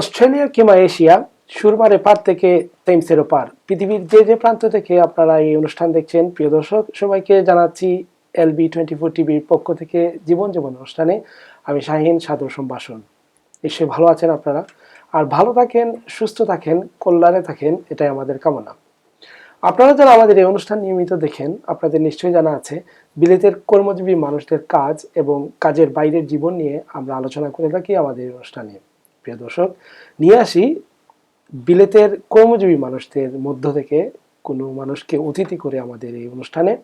Australia কিংবা Asia সুরমারে পার থেকে টেমসেরও পার পৃথিবীর যে যে প্রান্ত থেকে আপনারা এই অনুষ্ঠান দেখছেন, প্রিয় দর্শক, সবাইকে জানাচ্ছি এলবি টোয়েন্টি ফোর টিভির পক্ষ থেকে জীবন জীবন অনুষ্ঠানে আমি শাহিন সাদর সম্ভাষণ। নিশ্চয়ই ভালো আছেন আপনারা। আর ভালো থাকেন, সুস্থ থাকেন, কল্যাণে থাকেন, এটাই আমাদের কামনা। আপনারা যারা আমাদের এই অনুষ্ঠান নিয়মিত দেখেন, আপনাদের নিশ্চয়ই জানা আছে, বিলেতের কর্মজীবী মানুষদের কাজ এবং কাজের বাইরের জীবন নিয়ে আমরা আলোচনা করে থাকি আমাদের অনুষ্ঠানে। প্রিয় দর্শক, নিয়ে আসি বিলেতের কর্মজীবী মানুষদের মধ্য থেকে কোনো মানুষকে অতিথি করে আমাদের এই অনুষ্ঠানে।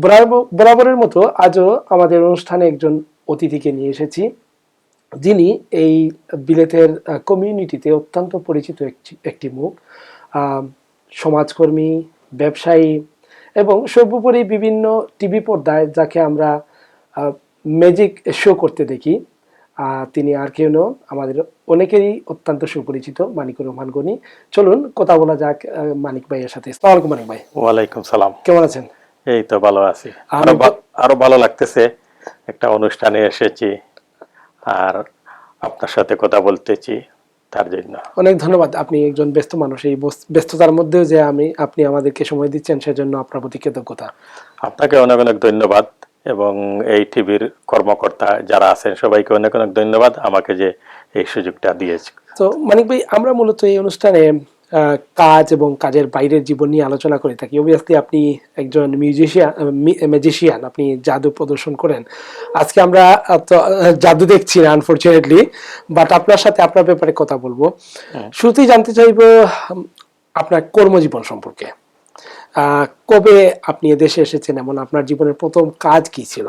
বরাবর- বরাবরের মতো আজও আমাদের অনুষ্ঠানে একজন অতিথিকে নিয়ে এসেছি। যিনি এই বিলেতের কমিউনিটিতে অত্যন্ত পরিচিত একটি মুখ। সমাজকর্মী, ব্যবসায়ী এবং সর্বোপরি বিভিন্ন টিভি পর্দায় যাকে আমরা ম্যাজিক শো করতে দেখি। তিনি আর কেউ আমাদের অনেকেরই অত্যন্ত সুপরিচিত মানিকুর রহমান গনি। চলুন কথা বলা যাক মানিক ভাইয়ের সাথে। মানিক ভাই। ওয়ালাইকুম সালাম। কেমন আছেন? এই তো ভালো আছি। আরও ভালো লাগতেছে। একটা অনুষ্ঠানে এসেছি আর আপনার সাথে কথা বলতেছি তার জন্য। অনেক ধন্যবাদ। আপনি একজন ব্যস্ত মানুষ। এই ব্যস্ততার মধ্যেও যে আমি আপনি আমাদেরকে সময় দিচ্ছেন সেজন্য আপনার প্রতি কৃতজ্ঞতা। আপনাকে অনেক অনেক ধন্যবাদ। এবং এই টিভির কর্মকর্তা যারা আছেন সবাইকে অনেক অনেক ধন্যবাদ আমাকে যে এই সুযোগটা দিয়েছে। তো মানিক ভাই আমরা মূলত এই অনুষ্ঠানে কাজ এবং কাজের বাইরের জীবন নিয়ে আলোচনা করে থাকি। অবভিয়াসলি আপনি একজন মিউজিশিয়ান ম্যাজিশিয়ান আপনি জাদু প্রদর্শন করেন। আজকে আমরা তো, জাদু দেখছি না আনফরচুনেটলি বাট আপনার সাথে আপনার ব্যাপারে কথা বলব। শুরুতেই জানতে চাইব আপনার কর্মজীবন সম্পর্কে। কবে আপনি এদেশে এসেছেন এমন আপনার জীবনের প্রথম কাজ কি ছিল?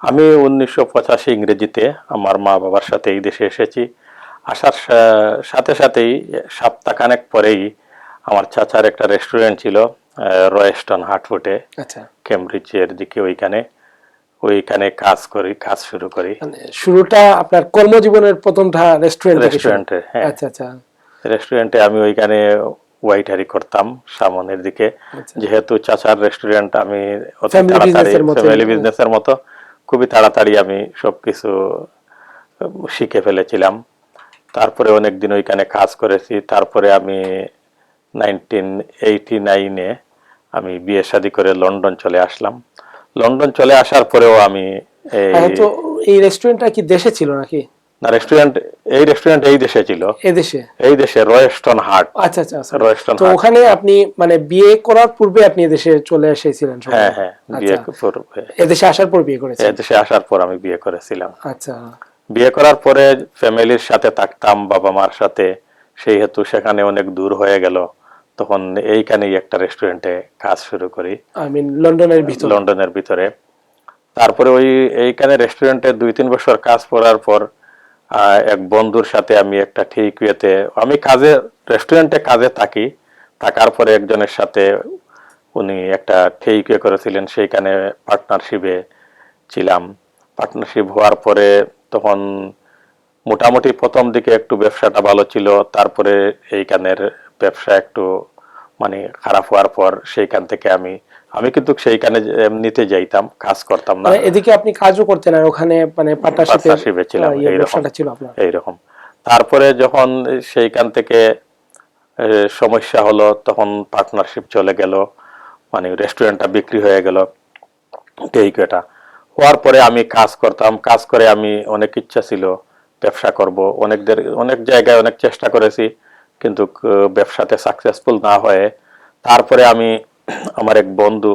আমি উনিশশো পঁচাশি ইংরেজিতে আমার মা বাবার সাথে এই দেশে এসেছি। আসার সাথে সাথেই সপ্তাহখানেক পরেই আমার চাচার একটা রেস্টুরেন্ট ছিল রয়েস্টন হাটফুটে আচ্ছা। কেমব্রিজের দিকে ওইখানে ওইখানে কাজ করি কাজ শুরু করি। মানে শুরুটা আপনার কর্মজীবনের প্রথমটা রেস্টুরেন্ট রেস্টুরেন্টে হ্যাঁ। আচ্ছা আচ্ছা। রেস্টুরেন্টে আমি ওইখানে ওয়াইটারি করতাম সামনের দিকে। আচ্ছা। যেহেতু চাচার রেস্টুরেন্ট আমি অতি তাড়াতাড়ি ফ্যামিলি বিজনেসের মতো খুবই তাড়াতাড়ি আমি সবকিছু শিখে ফেলেছিলাম। তারপরে অনেক দিন ওইখানে কাজ করেছি। তারপরে আমি নাইনটিন এইটি নাইনে আমি বিয়ে শাদী করে লন্ডন চলে আসলাম। লন্ডন চলে আসার পরেও আমি এই আচ্ছা, রেস্টুরেন্টটা কি দেশে ছিল নাকি? না রেস্টুরেন্ট এই রেস্টুরেন্ট এই দেশে ছিল। এদেশে এই দেশে রয়েস্টন হাট আচ্ছা আচ্ছা রয়েস্টন তো ওখানে আপনি মানে বিয়ে করার পূর্বে আপনি চলে এসেছিলেন হ্যাঁ হ্যাঁ বিয়ে আচ্ছা পূর্বে এদেশে আসার পর বিয়ে করেছেন? দেশে আসার পর আমি বিয়ে করেছিলাম। আচ্ছা। বিয়ে করার পরে ফ্যামিলির সাথে থাকতাম বাবা মার সাথে। সেই হেতু সেখানে অনেক দূর হয়ে গেল। তখন এইখানেই একটা রেস্টুরেন্টে কাজ শুরু করি। আই মিন লন্ডনের ভিতর। লন্ডনের ভিতরে। তারপরে ওই এইখানে রেস্টুরেন্টে দুই তিন বছর কাজ করার পর এক বন্ধুর সাথে আমি একটা ঠিক ইয়েতে, আমি কাজে রেস্টুরেন্টে কাজে থাকি। থাকার পরে একজনের সাথে উনি একটা ঠিক ইয়ে করেছিলেন, সেইখানে পার্টনারশিপে ছিলাম। পার্টনারশিপ হওয়ার পরে তখন মোটামুটি প্রথম দিকে একটু ব্যবসাটা ভালো ছিল, তারপরে এইখানের ব্যবসা একটু মানে খারাপ হওয়ার পর সেইখান থেকে আমি আমি কিন্তু সেইখানে এমনিতে যাইতাম কাজ করতাম না। মানে এদিকে আপনি কাজও করতেন আর ওখানে মানে পার্টনারশিপে ছিলাম, আপনার। এইরকম। তারপরে যখন সেইখান থেকে সমস্যা হলো তখন পার্টনারশিপ চলে গেল মানে রেস্টুরেন্টটা বিক্রি হয়ে গেল টেইকটা হওয়ার পরে আমি কাজ করতাম কাজ করে আমি অনেক ইচ্ছা ছিল ব্যবসা করব। অনেকদের অনেক জায়গায় অনেক চেষ্টা করেছি কিন্তু ব্যবসাতে সাকসেসফুল না হয়ে তারপরে আমি আমার এক বন্ধু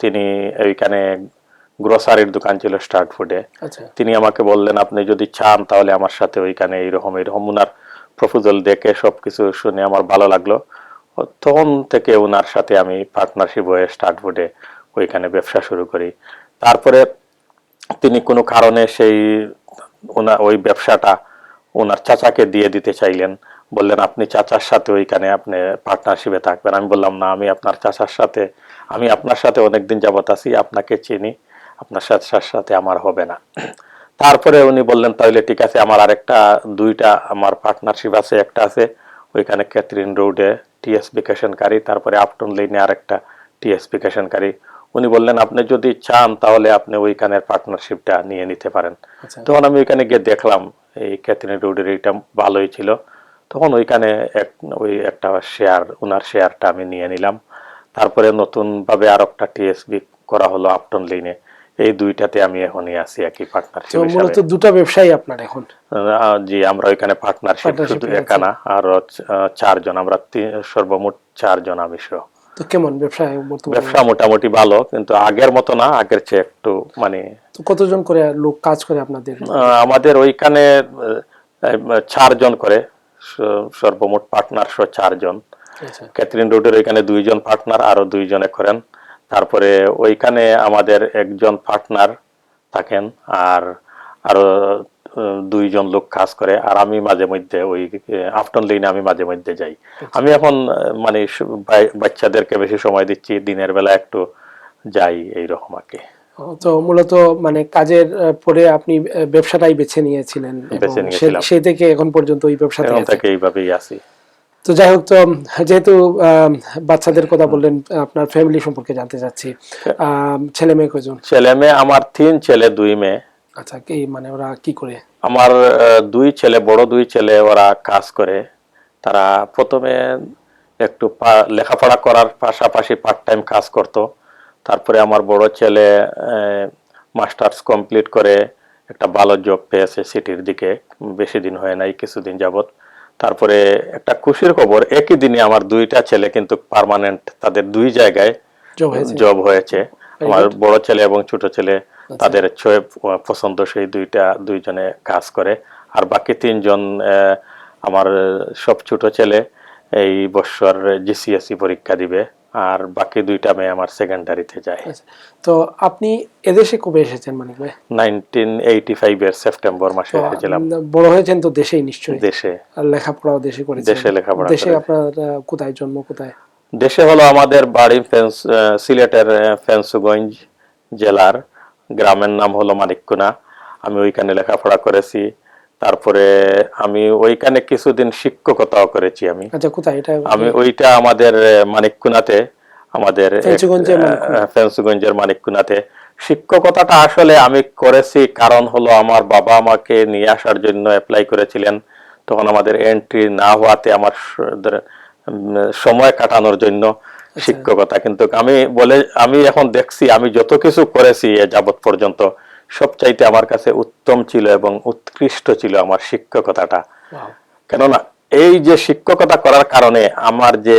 তিনি এইখানে গ্রোসারির দোকান ছিল স্টার্ট ফুডে। আচ্ছা। তিনি আমাকে বললেন আপনি যদি চান তাহলে আমার সাথে ওইখানে এইরকম এইরকম। উনার প্রপোজাল দেখে সবকিছু শুনে আমার ভালো লাগল। তখন থেকে ওনার সাথে আমি পার্টনারশিপ হয়ে স্টার্ট ফুডে ওইখানে ব্যবসা শুরু করি। তারপরে তিনি কোনো কারণে সেই ওনার ওই ব্যবসাটা ওনার চাচাকে দিয়ে দিতে চাইলেন। বললেন আপনি চাচার সাথে ওইখানে আপনি পার্টনারশিপে থাকবেন। আমি বললাম না আমি আপনার চাচার সাথে আমি আপনার সাথে অনেকদিন যাবত আছি আপনাকে চিনি আপনার চাচার সাথে আমার হবে না। তারপরে উনি বললেন তাহলে ঠিক আছে আমার আরেকটা দুইটা আমার পার্টনারশিপ আছে একটা আছে ওইখানে ক্যাথরিন রোডে টিএস ভেকেশনকারী তারপরে আপটন লেনে আরেকটা টিএস ভেকেশনকারী উনি বললেন আপনি যদি চান তাহলে আপনি ওইখানের পার্টনারশিপটা নিয়ে নিতে পারেন। আচ্ছা। তখন আমি ওইখানে গিয়ে দেখলাম এই ক্যাথরিন রোডের এইটা ভালোই ছিল। তখন ওইখানে এক ওই একটা শেয়ার ওনার শেয়ারটা আমি নিয়ে নিলাম। তারপরে নতুন ভাবে আর একটা টিএসবি করা হলো আপটন লিনে এই দুইটাতে আমি এখনই আছি একই পার্টনারশিপ মূলত দুটা ব্যবসায়ী আপনার এখন? জি আমরা ওইখানে পার্টনারশিপ শুধু একা না আরও চারজন আমরা সর্বমোট চারজন আমি সহ তো কেমন ব্যবসায় ব্যবসা মোটামুটি ভালো কিন্তু আগের মতো না আগের চেয়ে একটু মানে কতজন করে লোক কাজ করে আপনাদের? আমাদের ওইখানে চারজন করে। সর্বমোট পার্টনার সহ চারজন। আচ্ছা। ক্যাথরিন রোডের ওইখানে দুইজন পার্টনার আরও দুইজনে করেন। তারপরে ওইখানে আমাদের একজন পার্টনার থাকেন আর আরও দুইজন লোক কাজ করে। আর আমি মাঝে মধ্যে ওই আফটার লিনে আমি মাঝে মধ্যে যাই। আমি এখন মানে বাচ্চাদেরকে বেশি সময় দিচ্ছি দিনের বেলা একটু যাই এইরকম আর কি। তো মূলত মানে কাজের পরে আপনি ব্যবসাটাই বেছে নিয়েছিলেন সেই থেকে এখন পর্যন্ত ওই ব্যবসাতে এইভাবেই আছি। তো যাই হোক তো যেহেতু বাচ্চাদের কথা বললেন আপনার ফ্যামিলি সম্পর্কে জানতে চাচ্ছি। ছেলে মেয়ে কজন ছেলে মেয়ে আমার তিন ছেলে দুই মেয়ে। আচ্ছা কি মানে ওরা কি করে? আমার দুই ছেলে বড় দুই ছেলে ওরা কাজ করে। তারা প্রথমে একটু লেখাপড়া করার পাশাপাশি পার্ট টাইম কাজ করত। তারপরে আমার বড় ছেলে মাস্টার্স কমপ্লিট করে একটা ভালো জব পেয়েছে সিটির দিকে বেশি দিন হয় নাই কিছুদিন যাবত তারপরে একটা খুশির খবর একই দিনে আমার দুইটা ছেলে কিন্তু পার্মানেন্ট তাদের দুই জায়গায় জব হয়েছে। আমার বড় ছেলে এবং ছোট ছেলে তাদের ছয় পছন্দ সেই দুইটা দুইজনে কাজ করে। আর বাকি তিনজন আমার সব ছোট ছেলে এই বছর জিসিএসসি পরীক্ষা দিবে আর বাকি দুইটা মেয়ে আমার সেকেন্ডারিতে যায়। আচ্ছা। তো আপনি এদেশে কবে এসেছেন মানিক ভাই? নাইনটিন এইটি ফাইভের সেপ্টেম্বর মাসে এসেছিলাম। বড় হয়েছেন তো দেশেই নিশ্চয়ই। দেশে। আর লেখাপড়াও দেশে করেছেন। দেশে লেখাপড়া দেশে আপনার কোথায় জন্ম কোথায়? দেশে হলো আমাদের বাড়ি ফেন্স সিলেটের ফেন্সুগঞ্জ জেলার। গ্রামের নাম হলো মানিককুনা আমি ওইখানে লেখাপড়া করেছি। তারপরে আমি ওইখানে কিছুদিন শিক্ষকতাও করেছি আমি। আচ্ছা কোথায়? এটা আমি ওইটা আমাদের মানিককুনাতে আমাদের ফেঞ্চুগঞ্জের মানিককুনাতে। শিক্ষকতাটা আসলে আমি করেছি কারণ হলো আমার বাবা আমাকে নিয়ে আসার জন্য অ্যাপ্লাই করেছিলেন। তখন আমাদের এন্ট্রি না হওয়াতে আমার সময় কাটানোর জন্য শিক্ষকতা। কিন্তু আমি বলে আমি এখন দেখছি আমি যত কিছু করেছি এ যাবৎ পর্যন্ত সবচাইতে আমার কাছে উত্তম ছিল এবং উৎকৃষ্ট ছিল আমার শিক্ষকতাটা। কেননা এই যে শিক্ষকতা করার কারণে আমার যে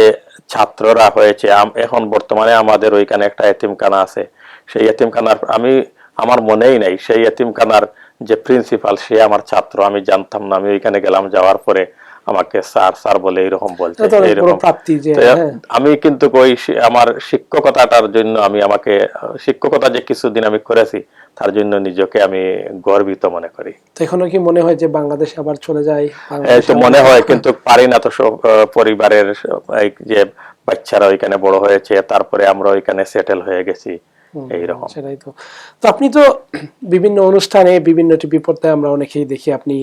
ছাত্ররা হয়েছে এখন বর্তমানে আমাদের ওইখানে একটা এতিমখানা আছে। সেই এতিমখানার আমি আমার মনেই নাই সেই এতিমখানার যে প্রিন্সিপাল সে আমার ছাত্র আমি জানতাম না আমি ওইখানে গেলাম যাওয়ার পরে আমাকে স্যার স্যার বলে এইরকম বলছে হ্যাঁ। আমি কিন্তু ওই আমার শিক্ষকতাটার জন্য আমি আমাকে শিক্ষকতা যে কিছুদিন আমি করেছি তার জন্য নিজেকে আমি গর্বিত মনে করি। তো এখনও কি মনে হয় যে বাংলাদেশে আবার চলে যায়? এই তো মনে হয় কিন্তু পারি না তো সব পরিবারের যে বাচ্চারা ওইখানে বড় হয়েছে তারপরে আমরা ওইখানে সেটেল হয়ে গেছি। এইরকম। সেটাই তো। তো আপনি তো বিভিন্ন অনুষ্ঠানে বিভিন্ন টিভি পর্দায় আমরা অনেকেই দেখি আপনি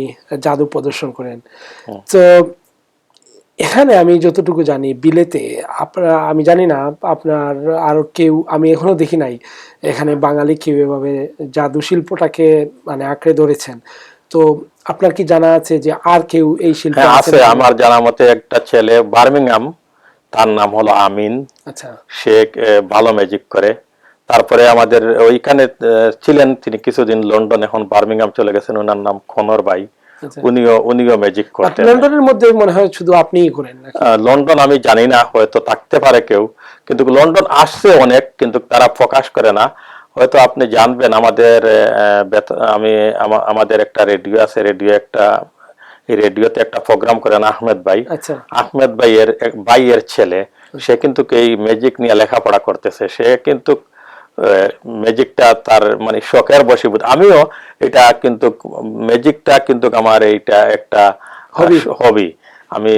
জাদু প্রদর্শন করেন। তো এখানে আমি যতটুকু জানি বিলেতে আপনার আমি জানি না আপনার আর কেউ আমি এখনও দেখি নাই এখানে বাঙালি কেউ এভাবে জাদু শিল্পটাকে মানে আঁকড়ে ধরেছেন। তো আপনার কি জানা আছে যে আর কেউ এই শিল্পে হ্যাঁ আছে আমার জানা মতে একটা ছেলে বার্মিংহাম তার নাম হলো আমিন। আচ্ছা। সে ভালো ম্যাজিক করে। তারপরে আমাদের ওইখানে ছিলেন তিনি কিছুদিন লন্ডন এখন বার্মিংহাম চলে গেছেন ওনার নাম খনর ভাই। আচ্ছা। উনিও উনিও ম্যাজিক করতেন। লন্ডনের মধ্যে মনে হয় শুধু আপনিই করেন লন্ডন আমি জানি না হয়তো থাকতে পারে কেউ। কিন্তু লন্ডন আসছে অনেক কিন্তু তারা প্রকাশ করে না। হয়তো আপনি জানবেন আমাদের আমি আমাদের একটা রেডিও আছে রেডিও একটা এই রেডিওতে একটা প্রোগ্রাম করেন আহমেদ ভাই। আচ্ছা। আহমেদ ভাইয়ের ভাইয়ের ছেলে। সে কিন্তু এই ম্যাজিক নিয়ে লেখাপড়া করতেছে। সে কিন্তু ম্যাজিকটা তার মানে শখের বশীভূত। আমিও এটা কিন্তু ম্যাজিকটা কিন্তু আমার এইটা একটা. হবি আমি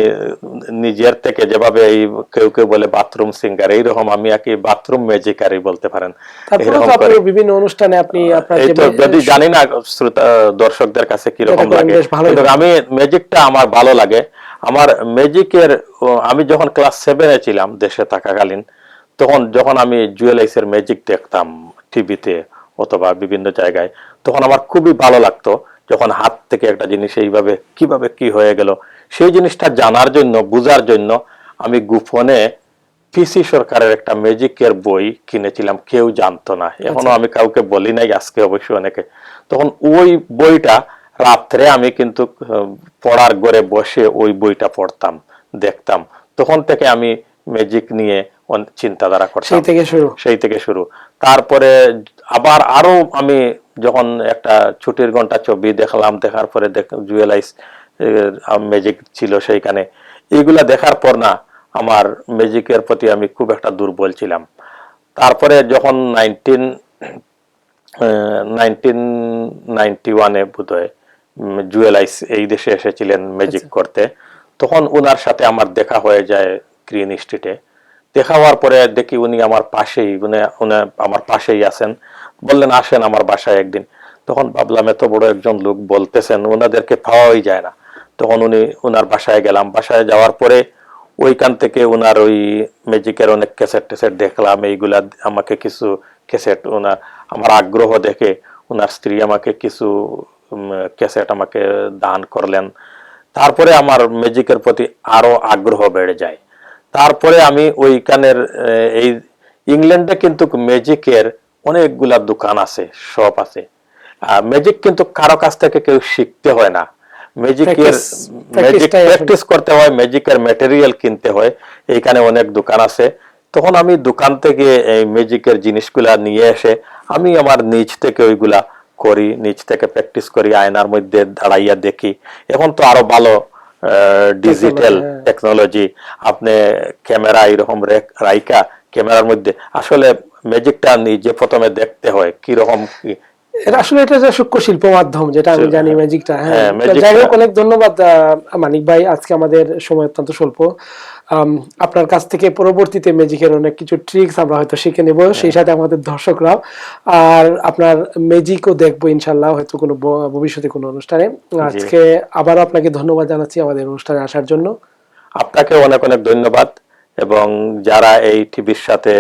নিজের থেকে যেভাবে এই কেউ কেউ বলে বাথরুম সিঙ্গার এইরকম আমি আর কি বাথরুম ম্যাজিকারই বলতে পারেন। বিভিন্ন অনুষ্ঠানে আপনি যদি জানি না শ্রোতা দর্শকদের কাছে কীরকম লাগে আমি ম্যাজিকটা আমার ভালো লাগে। আমার ম্যাজিকের আমি যখন ক্লাস সেভেনে ছিলাম দেশে থাকাকালীন তখন যখন আমি জুয়েলাইস এর ম্যাজিক দেখতাম টিভিতে অথবা বিভিন্ন জায়গায় তখন আমার খুবই ভালো লাগতো যখন হাত থেকে একটা জিনিস এইভাবে কীভাবে কি হয়ে গেল। সেই জিনিসটা জানার জন্য বুঝার জন্য আমি গোপনে পিসি সরকারের একটা ম্যাজিকের বই কিনেছিলাম কেউ জানতো না। এখনও আমি কাউকে বলি নাই আজকে অবশ্যই অনেকে। তখন ওই বইটা রাত্রে আমি কিন্তু পড়ার ঘরে বসে ওই বইটা পড়তাম দেখতাম। তখন থেকে আমি ম্যাজিক নিয়ে চিন্তাধারা করতাম। সেই থেকে শুরু। সেই থেকে শুরু। তারপরে আবার আরও আমি যখন একটা ছুটির ঘণ্টা ছবি দেখলাম দেখার পরে জুয়েলাইজ ম্যাজিক ছিল সেইখানে। এইগুলা দেখার পর না আমার ম্যাজিকের প্রতি আমি খুব একটা দুর্বল ছিলাম। তারপরে যখন নাইনটিন নাইনটিন নাইনটি ওয়ানে বোধহয় জুয়েলাইস এই দেশে এসেছিলেন ম্যাজিক করতে তখন ওনার সাথে আমার দেখা হয়ে যায় গ্রিন স্ট্রিটে দেখা হওয়ার পরে দেখি উনি আমার পাশেই, উনি উনি আমার পাশেই আছেন। বললেন, আসেন আমার বাসায় একদিন। তখন ভাবলাম, এত বড় একজন লোক বলতেছেন ওনাদেরকে পাওয়াই যায় না। তখন উনি ওনার বাসায় গেলাম। বাসায় যাওয়ার পরে ওইখান থেকে ওনার ওই ম্যাজিকের অনেক ক্যাসেট টেসেট দেখলাম, এইগুলা আমাকে কিছু ক্যাসেট ওনার আমার আগ্রহ দেখে ওনার স্ত্রী আমাকে কিছু ক্যাসেট আমাকে দান করলেন। তারপরে আমার ম্যাজিকের প্রতি আরও আগ্রহ বেড়ে যায়। তারপরে আমি ওইখানের এই ইংল্যান্ডে কিন্তু ম্যাজিকের অনেকগুলা দোকান আছে শপ আছে। ম্যাজিক কিন্তু কারও কাছ থেকে কেউ শিখতে হয় না। ম্যাজিকের ম্যাজিক প্র্যাকটিস করতে হয় ম্যাজিকের ম্যাটেরিয়াল কিনতে হয়। এইখানে অনেক দোকান আছে। তখন আমি দোকান থেকে এই ম্যাজিকের জিনিসগুলা নিয়ে এসে আমি আমার নিজ থেকে ওইগুলা করি নিজ থেকে প্র্যাকটিস করি আয়নার মধ্যে দাঁড়াইয়া দেখি। এখন তো আরও ভালো ডিজিটাল হ্যাঁ। টেকনোলজি আপনি ক্যামেরা এরকম রাইকা ক্যামেরার মধ্যে আসলে ম্যাজিকটা নিজে প্রথমে দেখতে হয় কি রকম কি এটা আসলে এটা যে সূক্ষ্ম শিল্প মাধ্যম যেটা আমি জানি ম্যাজিকটা হ্যাঁ। হ্যাঁ, যাই হোক অনেক ধন্যবাদ মানিক ভাই। আজকে আমাদের সময় অত্যন্ত স্বল্প। আপনার কাছ থেকে পরবর্তীতে ম্যাজিকের অনেক কিছু ট্রিক্স আমরা হয়তো শিখে নেব সেই সাথে আমাদের দর্শকরাও। আর আপনার ম্যাজিকও দেখব ইনশাল্লাহ হয়তো কোনো ভবিষ্যতে কোনো অনুষ্ঠানে। আজকে আবারও আপনাকে ধন্যবাদ জানাচ্ছি আমাদের অনুষ্ঠানে আসার জন্য। আপনাকে অনেক অনেক ধন্যবাদ এবং যারা এই টিভির সাথে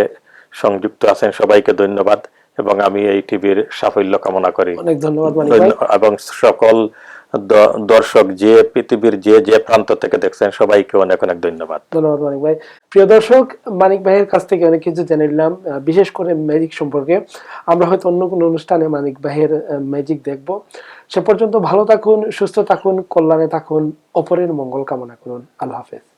সংযুক্ত আছেন সবাইকে ধন্যবাদ। এবং আমি এই টিভির সাফল্য কামনা করি। অনেক ধন্যবাদ এবং সকল দর্শক যে পৃথিবীর যে যে প্রান্ত থেকে দেখছেন সবাইকে অনেক অনেক ধন্যবাদ। ধন্যবাদ মানিক ভাই। প্রিয় দর্শক মানিক ভাইয়ের কাছ থেকে অনেক কিছু জেনে নিলাম। বিশেষ করে ম্যাজিক সম্পর্কে। আমরা হয়তো অন্য কোনো অনুষ্ঠানে মানিক ভাইয়ের ম্যাজিক দেখব। সে পর্যন্ত ভালো থাকুন সুস্থ থাকুন কল্যাণে থাকুন অপরের মঙ্গল কামনা করুন। আল্লাহ হাফেজ।